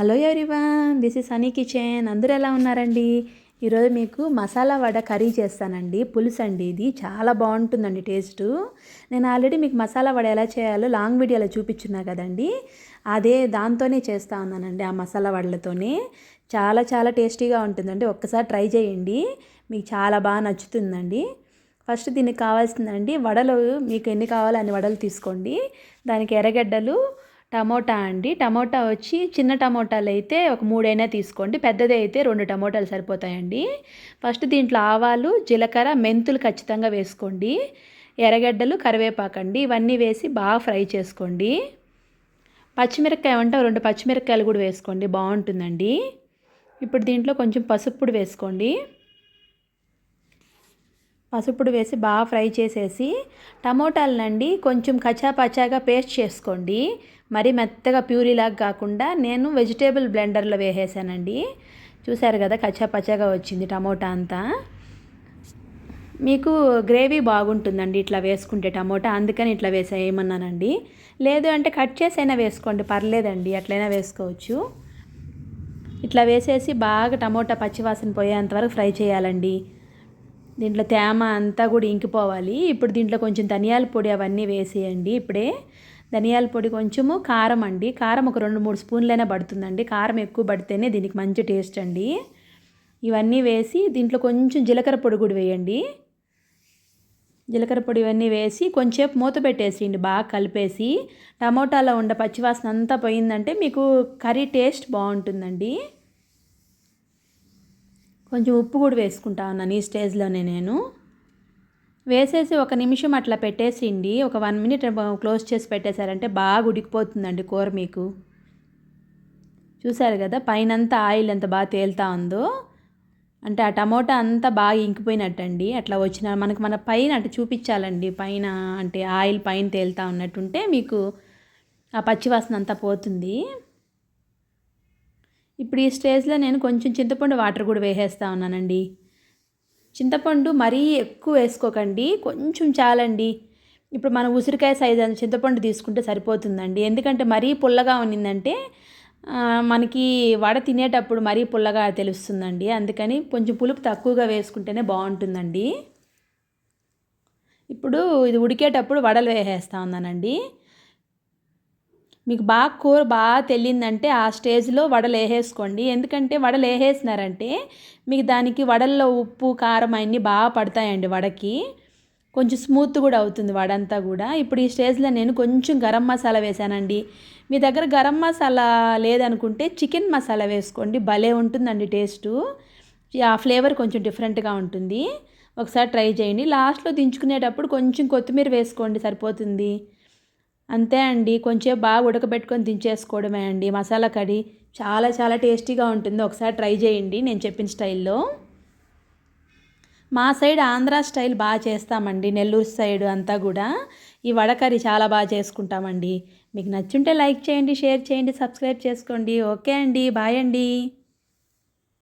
Hello everyone this is Honey Kitchen అందరూ ఎలా ఉన్నారండి? ఈరోజు మీకు మసాలా వడ కర్రీ చేస్తానండి. పులుసు అండి ఇది. చాలా బాగుంటుందండి టేస్ట్. నేను ఆల్రెడీ మీకు మసాలా వడ ఎలా చేయాలో లాంగ్ వీడియోలో చూపించున్నా కదండి. అదే దాంతోనే చేస్తూ ఉన్నానండి ఆ మసాలా వడలతోనే. చాలా చాలా టేస్టీగా ఉంటుందండి. ఒక్కసారి ట్రై చేయండి. మీకు చాలా బాగా నచ్చుతుందండి. ఫస్ట్ దీనికి కావాల్సిందండి వడలు. మీకు ఎన్ని కావాలో అన్ని వడలు తీసుకోండి. దానికి ఎర్రగడ్డలు టమోటా అండి. టమోటా వచ్చి చిన్న టమోటాలు అయితే ఒక మూడైనా తీసుకోండి. పెద్దది అయితే రెండు టమోటాలు సరిపోతాయండి. ఫస్ట్ దీంట్లో ఆవాలు జీలకర్ర మెంతులు ఖచ్చితంగా వేసుకోండి. ఎర్రగడ్డలు కరివేపాకండి ఇవన్నీ వేసి బాగా ఫ్రై చేసుకోండి. పచ్చిమిరపకాయ అంటే రెండు పచ్చిమిరపకాయలు కూడా వేసుకోండి. బాగుంటుందండి. ఇప్పుడు దీంట్లో కొంచెం పసుపుడు వేసుకోండి. పసుపుడు వేసి బాగా ఫ్రై చేసేసి టమోటాలనండి కొంచెం కచాపచాగా పేస్ట్ చేసుకోండి. మరీ మెత్తగా ప్యూరీలాగా కాకుండా నేను వెజిటేబుల్ బ్లెండర్లో వేసేసానండి. చూశారు కదా కచ్చాపచ్చాగా వచ్చింది టమోటా అంతా. మీకు గ్రేవీ బాగుంటుందండి ఇట్లా వేసుకుంటే టమోటా అందుకని ఇట్లా వేసేయమన్నానండి లేదు అంటే కట్ చేసైనా వేసుకోండి పర్లేదండి అట్లయినా వేసుకోవచ్చు. ఇట్లా వేసేసి బాగా టమోటా పచ్చివాసన పోయేంతవరకు ఫ్రై చేయాలండి. దీంట్లో తేమ అంతా కూడా ఇంకిపోవాలి. ఇప్పుడు దీంట్లో కొంచెం ధనియాల పొడి అవన్నీ వేసేయండి ఇప్పుడే. ధనియాల పొడి కొంచెము కారం అండి. కారం ఒక రెండు మూడు స్పూన్లైనా పడుతుందండి. కారం ఎక్కువ పడితేనే దీనికి మంచి టేస్ట్ అండి. ఇవన్నీ వేసి దీంట్లో కొంచెం జీలకర్ర పొడి కూడా వేయండి. జీలకర్ర పొడి ఇవన్నీ వేసి కొంచెంసేపు మూత పెట్టేసేయండి బాగా కలిపేసి. టమోటాలో ఉండే పచ్చివాసన అంతా పోయిందంటే మీకు కర్రీ టేస్ట్ బాగుంటుందండి. కొంచెం ఉప్పు కూడా వేసుకుంటా ఉన్నాను ఈ స్టేజ్లోనే నేను. వేసేసి ఒక నిమిషం అట్లా పెట్టేసిండి ఒక వన్ మినిట్ క్లోజ్ చేసి పెట్టేశారంటే బాగా ఉడికిపోతుందండి కూర మీకు. చూసారు కదా పైనంతా ఆయిల్ ఎంత బాగా తేలుతా ఉందో. అంటే ఆ టమోటా అంతా బాగా ఇంకిపోయినట్టండి. అట్లా వచ్చిన మనకు మన పైన అటు చూపించాలండి. పైన అంటే ఆయిల్ పైన తేలుతా ఉన్నట్టుంటే మీకు ఆ పచ్చివాసన అంతా పోతుంది. ఇప్పుడు ఈ స్టేజ్లో నేను కొంచెం చింతపండు వాటర్ కూడా వేసేస్తా ఉన్నానండి. చింతపండు మరీ ఎక్కువ వేసుకోకండి కొంచెం చాలండి. ఇప్పుడు మనం ఉసిరికాయ సైజ్ అంత చింతపండు తీసుకుంటే సరిపోతుందండి. ఎందుకంటే మరీ పుల్లగా ఉన్నిందంటే మనకి వడ తినేటప్పుడు మరీ పుల్లగా తెలుస్తుందండి. అందుకని కొంచెం పులుపు తక్కువగా వేసుకుంటేనే బాగుంటుందండి. ఇప్పుడు ఇది ఉడికేటప్పుడు వడలు వేసేస్తా ఉన్నానండి. మీకు బాగా కూర బాగా తెలియందంటే ఆ స్టేజ్లో వడలు వేసేసుకోండి ఎందుకంటే వడలు వేసేసినారంటే మీకు దానికి వడల్లో ఉప్పు కారం అన్నీ బాగా పడతాయండి వడకి. కొంచెం స్మూత్ కూడా అవుతుంది వడంతా కూడా. ఇప్పుడు ఈ స్టేజ్లో నేను కొంచెం గరం మసాలా వేసానండి. మీ దగ్గర గరం మసాలా లేదనుకుంటే చికెన్ మసాలా వేసుకోండి. భలే ఉంటుందండి టేస్టు. ఆ ఫ్లేవర్ కొంచెం డిఫరెంట్గా ఉంటుంది. ఒకసారి ట్రై చేయండి. లాస్ట్లో దించుకునేటప్పుడు కొంచెం కొత్తిమీర వేసుకోండి సరిపోతుంది. అంతే అండి. కొంచెం బాగా ఉడకబెట్టుకొని దించేసుకోవడమే అండి. మసాలా కర్రీ చాలా చాలా టేస్టీగా ఉంటుంది. ఒకసారి ట్రై చేయండి నేను చెప్పిన స్టైల్లో. మా సైడ్ ఆంధ్ర స్టైల్ బాగా చేస్తామండి. నెల్లూరు సైడ్ అంతా కూడా. ఈ వడ కర్రీ చాలా బాగా చేసుకుంటామండి. మీకు నచ్చుంటే లైక్ చేయండి షేర్ చేయండి సబ్స్క్రైబ్ చేసుకోండి. ఓకే అండి. బాయ్ అండి.